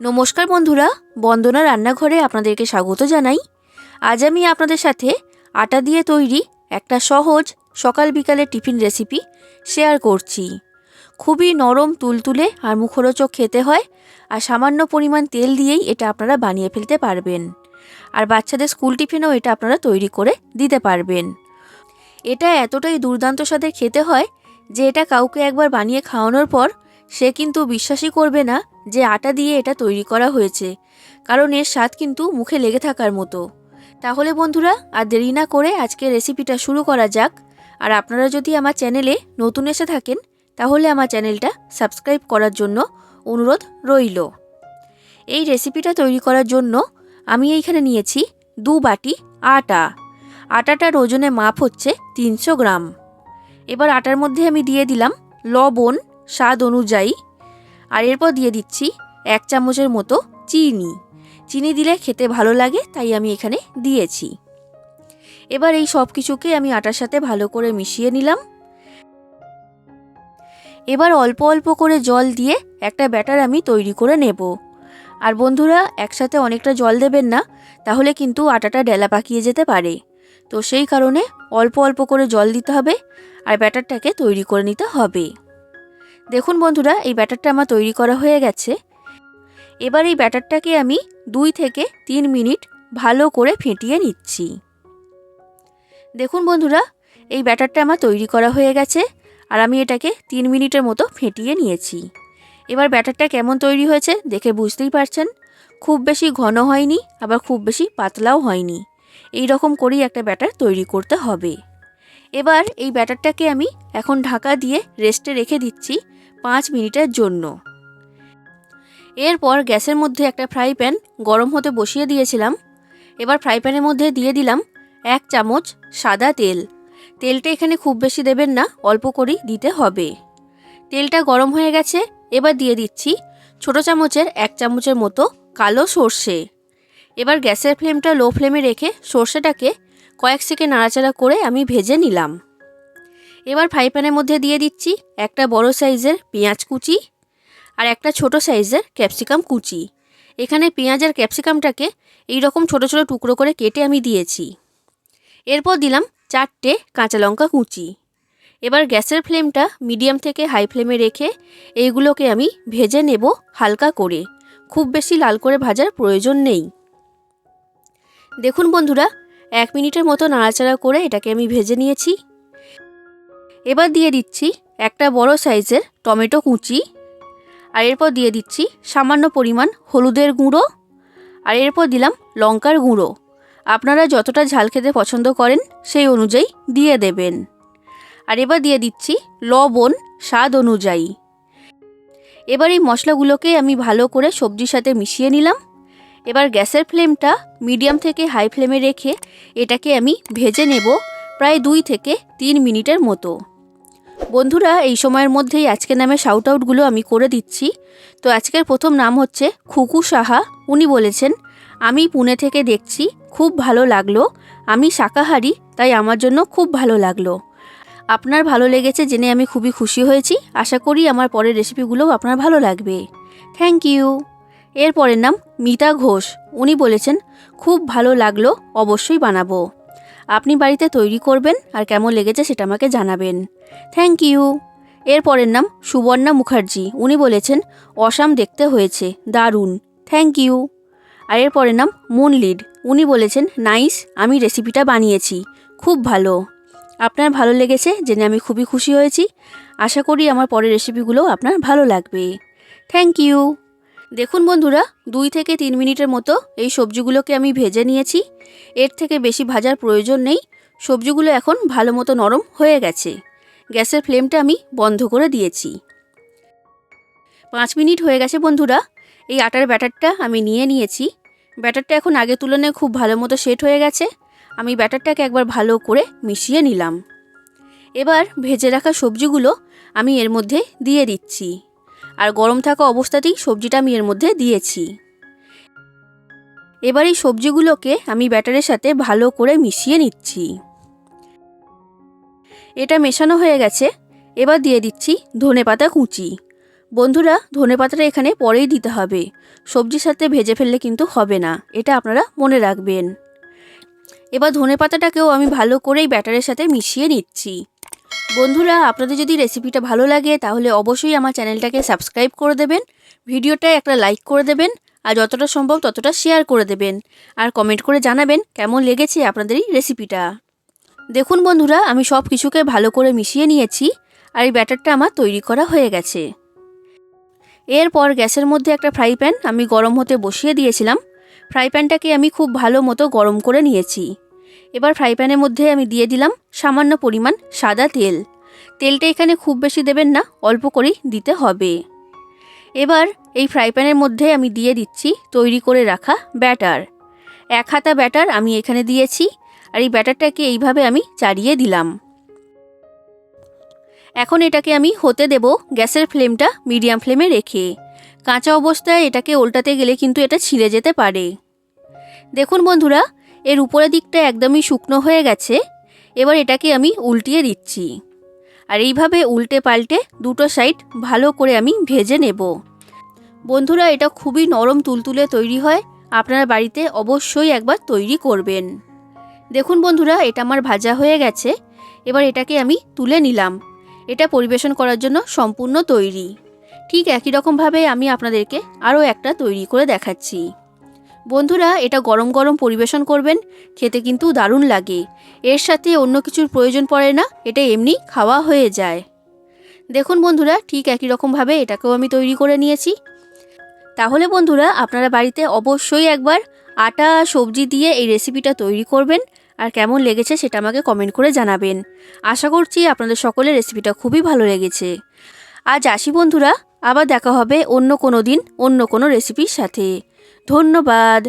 নমস্কার বন্ধুরা, বন্দনা রান্নাঘরে আপনাদেরকে স্বাগত জানাই। আজ আমি আপনাদের সাথে আটা দিয়ে তৈরি একটা সহজ সকাল বিকালের টিফিন রেসিপি শেয়ার করছি। খুবই নরম, তুলতুলে আর মুখরোচক খেতে হয় আর সামান্য পরিমাণ তেল দিয়েই এটা আপনারা বানিয়ে ফেলতে পারবেন। আর বাচ্চাদের স্কুল টিফিনেও এটা আপনারা তৈরি করে দিতে পারবেন। এটা এতটাই দুর্দান্ত স্বাদের খেতে হয় যে এটা কাউকে একবার বানিয়ে খাওয়ানোর পর সে কিন্তু বিশ্বাসই করবে না যে আটা দিয়ে এটা তৈরি করা হয়েছে, কারণ এর স্বাদ কিন্তু মুখে লেগে থাকার মতো। তাহলে বন্ধুরা, আর দেরি না করে আজকে রেসিপিটা শুরু করা যাক। আর আপনারা যদি আমার চ্যানেলে নতুন এসে থাকেন, তাহলে আমার চ্যানেলটা সাবস্ক্রাইব করার জন্য অনুরোধ রইল। এই রেসিপিটা তৈরি করার জন্য আমি এইখানে নিয়েছি দু বাটি আটা। আটাটার ওজনে মাপ হচ্ছে তিনশো গ্রাম। এবার আটার মধ্যে আমি দিয়ে দিলাম লবণ, স্বাদ অনুযায়ী আর এরপর দিয়ে দিচ্ছি এক চামচের মতো চিনি। চিনি দিলে খেতে ভালো লাগে, তাই আমি এখানে দিয়েছি। এবার এই সব কিছুকে আমি আটার সাথে ভালো করে মিশিয়ে নিলাম। এবার অল্প অল্প করে জল দিয়ে একটা ব্যাটার আমি তৈরি করে নেব। আর বন্ধুরা, একসাথে অনেকটা জল দেবেন না, তাহলে কিন্তু আটাটা ডেলা পাকিয়ে যেতে পারে। তো সেই কারণে অল্প অল্প করে জল দিতে হবে, আর ব্যাটারটাকে তৈরি করে নিতে হবে। দেখুন বন্ধুরা, এই ব্যাটারটা আমার তৈরি করা হয়ে গেছে। এবার এই ব্যাটারটাকে আমি দুই থেকে তিন মিনিট ভালো করে ফেটিয়ে নিচ্ছি। দেখুন বন্ধুরা, এই ব্যাটারটা আমার তৈরি করা হয়ে গেছে আর আমি এটাকে তিন মিনিটের মতো ফেটিয়ে নিয়েছি। এবার ব্যাটারটা কেমন তৈরি হয়েছে দেখে বুঝতেই পারছেন। খুব বেশি ঘন হয়নি, আবার খুব বেশি পাতলাও হয়নি। এই রকম করেই একটা ব্যাটার তৈরি করতে হবে। এবার এই ব্যাটারটাকে আমি এখন ঢাকা দিয়ে রেস্টে রেখে দিচ্ছি। পাঁচ মিনিটের জন্য। এরপর গ্যাসের মধ্যে একটা ফ্রাই প্যান গরম হতে বসিয়ে দিয়েছিলাম। এবার ফ্রাই প্যানের মধ্যে দিয়ে দিলাম এক চামচ সাদা তেল। তেলটা এখানে খুব বেশি দেবেন না, অল্প করেই দিতে হবে। তেলটা গরম হয়ে গেছে, এবার দিয়ে দিচ্ছি ছোট চামচের এক চামচের মতো কালো সর্ষে। এবার গ্যাসের ফ্লেমটা লো ফ্লেমে রেখে সর্ষেটাকে কয়েক সেকেন্ড নাড়াচাড়া করে আমি ভেজে নিলাম। এবার ফ্রাই প্যানের মধ্যে দিয়ে দিচ্ছি একটা বড় সাইজের পেঁয়াজ কুচি আর একটা ছোট সাইজের ক্যাপসিকাম কুচি। এখানে পেঁয়াজ আর ক্যাপসিকামটাকে এই রকম ছোট ছোট টুকরো করে কেটে আমি দিয়েছি। এরপর দিলাম চারটে কাঁচা লঙ্কা কুচি। এবার গ্যাসের ফ্লেমটা মিডিয়াম থেকে হাই ফ্লেমে রেখে এইগুলোকে আমি ভেজে নেব হালকা করে। খুব বেশি লাল করে ভাজার প্রয়োজন নেই। দেখুন বন্ধুরা, এক মিনিটের মতো নাড়াচাড়া করে এটাকে আমি ভেজে নিয়েছি। এবার দিয়ে দিচ্ছি একটা বড় সাইজের টমেটো কুচি, আর এরপর দিয়ে দিচ্ছি সামান্য পরিমাণ হলুদের গুঁড়ো, আর এরপর দিলাম লঙ্কার গুঁড়ো। আপনারা যতটা ঝাল খেতে পছন্দ করেন সেই অনুযায়ী দিয়ে দেবেন। আর এবার দিয়ে দিচ্ছি লবণ স্বাদ অনুযায়ী। এবার এই মশলাগুলোকে আমি ভালো করে সবজির সাথে মিশিয়ে নিলাম। এবার গ্যাসের ফ্লেমটা মিডিয়াম থেকে হাই ফ্লেমে রেখে এটাকে আমি ভেজে নেব প্রায় দুই থেকে তিন মিনিটের মতো। বন্ধুরা, এই সময়ের মধ্যেই আজকের নামে শাউট আউটগুলো আমি করে দিচ্ছি। তো আজকের প্রথম নাম হচ্ছে খুকু সাহা। উনি বলেছেন, আমি পুনে থেকে দেখছি, খুব ভালো লাগল। আমি শাকাহারি, তাই আমার জন্য খুব ভালো লাগল। আপনার ভালো লেগেছে জেনে আমি খুবই খুশি হয়েছি। আশা করি আমার পরের রেসিপিগুলোও আপনার ভালো লাগবে। থ্যাংক ইউ এর পরের নাম মিতা ঘোষ। উনি বলেছেন, খুব ভালো লাগল, অবশ্যই বানাবো। আপনি বাড়িতে তৈরি করবেন আর কেমন লেগেছে সেটা আমাকে জানাবেন। থ্যাংক ইউ এরপরের নাম সুবর্ণা মুখার্জি। উনি বলেছেন, অসাম দেখতে হয়েছে। দারুণ। থ্যাংক ইউ আর এরপরের নাম মুন লিড উনি বলেছেন, নাইস, আমি রেসিপিটা বানিয়েছি। খুব ভালো। আপনার ভালো লেগেছে জেনে আমি খুবই খুশি হয়েছি। আশা করি আমার পরের রেসিপিগুলো আপনার ভালো লাগবে। থ্যাংক ইউ দেখুন বন্ধুরা, দুই থেকে তিন মিনিটের মতো এই সবজিগুলোকে আমি ভেজে নিয়েছি। এর থেকে বেশি ভাজার প্রয়োজন নেই। সবজিগুলো এখন ভালো মতো নরম হয়ে গেছে। গ্যাসের ফ্লেমটা আমি বন্ধ করে দিয়েছি। পাঁচ মিনিট হয়ে গেছে বন্ধুরা, এই আটার ব্যাটারটা আমি নিয়ে নিয়েছি। ব্যাটারটা এখন আগের তুলনায় খুব ভালো মতো সেট হয়ে গেছে। আমি ব্যাটারটাকে একবার ভালো করে মিশিয়ে নিলাম। এবার ভেজে রাখা সবজিগুলো আমি এর মধ্যে দিয়ে দিচ্ছি। আর গরম থাকা অবস্থাতেই সবজিটা আমি এর মধ্যে দিয়েছি। এবার এই সবজিগুলোকে আমি ব্যাটারের সাথে ভালো করে মিশিয়ে নিচ্ছি। এটা মেশানো হয়ে গেছে। এবার দিয়ে দিচ্ছি ধনে পাতা কুচি। বন্ধুরা, ধনে পাতাটা এখানে পরেই দিতে হবে। সবজির সাথে ভেজে ফেললে কিন্তু হবে না। এটা আপনারা মনে রাখবেন। এবার ধনে পাতাটাকেও আমি ভালো করেই ব্যাটারের সাথে মিশিয়ে নিচ্ছি। বন্ধুরা, আপনাদের যদি রেসিপিটা ভালো লাগে, তাহলে অবশ্যই আমার চ্যানেলটাকে সাবস্ক্রাইব করে দেবেন, ভিডিওটায় একটা লাইক করে দেবেন, আর যতটা সম্ভব ততটা শেয়ার করে দেবেন। আর কমেন্ট করে জানাবেন কেমন লেগেছে আপনাদের এই রেসিপিটা দেখুন বন্ধুরা, আমি সব কিছুকে ভালো করে মিশিয়ে নিয়েছি, আর এই ব্যাটারটা আমার তৈরি করা হয়ে গেছে। এরপর গ্যাসের মধ্যে একটা ফ্রাই প্যান আমি গরম হতে বসিয়ে দিয়েছিলাম। ফ্রাই প্যানটাকে আমি খুব ভালো মতো গরম করে নিয়েছি। এবার ফ্রাই প্যানের মধ্যে আমি দিয়ে দিলাম সামান্য পরিমাণ সাদা তেল। তেলটা এখানে খুব বেশি দেবেন না, অল্প করেই দিতে হবে। এবার এই ফ্রাই প্যানের মধ্যে আমি দিয়ে দিচ্ছি তৈরি করে রাখা ব্যাটার এক হাতা ব্যাটার আমি এখানে দিয়েছি আর এই ব্যাটারটাকে এইভাবে আমি চাড়িয়ে দিলাম। এখন এটাকে আমি হতে দেব গ্যাসের ফ্লেমটা মিডিয়াম ফ্লেমে রেখে। কাঁচা অবস্থায় এটাকে উল্টাতে গেলে কিন্তু এটা ছিঁড়ে যেতে পারে। দেখুন বন্ধুরা এর উপরের দিকটা একদমই শুকনো হয়ে গেছে, এবার এটাকে আমি উল্টিয়ে দিচ্ছি। আর এইভাবে উল্টে পাল্টে দুটো সাইড ভালো করে আমি ভেজে নেব। বন্ধুরা, এটা খুবই নরম তুলতুলে তৈরি হয়, আপনারা বাড়িতে অবশ্যই একবার তৈরি করবেন। দেখুন বন্ধুরা, এটা আমার ভাজা হয়ে গেছে, এবার এটাকে আমি তুলে নিলাম। এটা পরিবেশন করার জন্য সম্পূর্ণ তৈরি। ঠিক একই রকমভাবে আমি আপনাদেরকে আরও একটা তৈরি করে দেখাচ্ছি। বন্ধুরা, এটা গরম গরম পরিবেশন করবেন, খেতে কিন্তু দারুণ লাগে। এর সাথে অন্য কিছুর প্রয়োজন পড়ে না, এটা এমনি খাওয়া হয়ে যায়। দেখুন বন্ধুরা, ঠিক একই রকমভাবে এটাকেও আমি তৈরি করে নিয়েছি। তাহলে বন্ধুরা, আপনারা বাড়িতে অবশ্যই একবার আটা, সবজি দিয়ে এই রেসিপিটা তৈরি করবেন, আর কেমন লেগেছে সেটা আমাকে কমেন্ট করে জানাবেন। আশা করছি আপনাদের সকলের রেসিপিটা খুবই ভালো লেগেছে। আজ আসি বন্ধুরা, আবার দেখা হবে অন্য কোনো দিন, অন্য কোনো রেসিপির সাথে। ধন্যবাদ।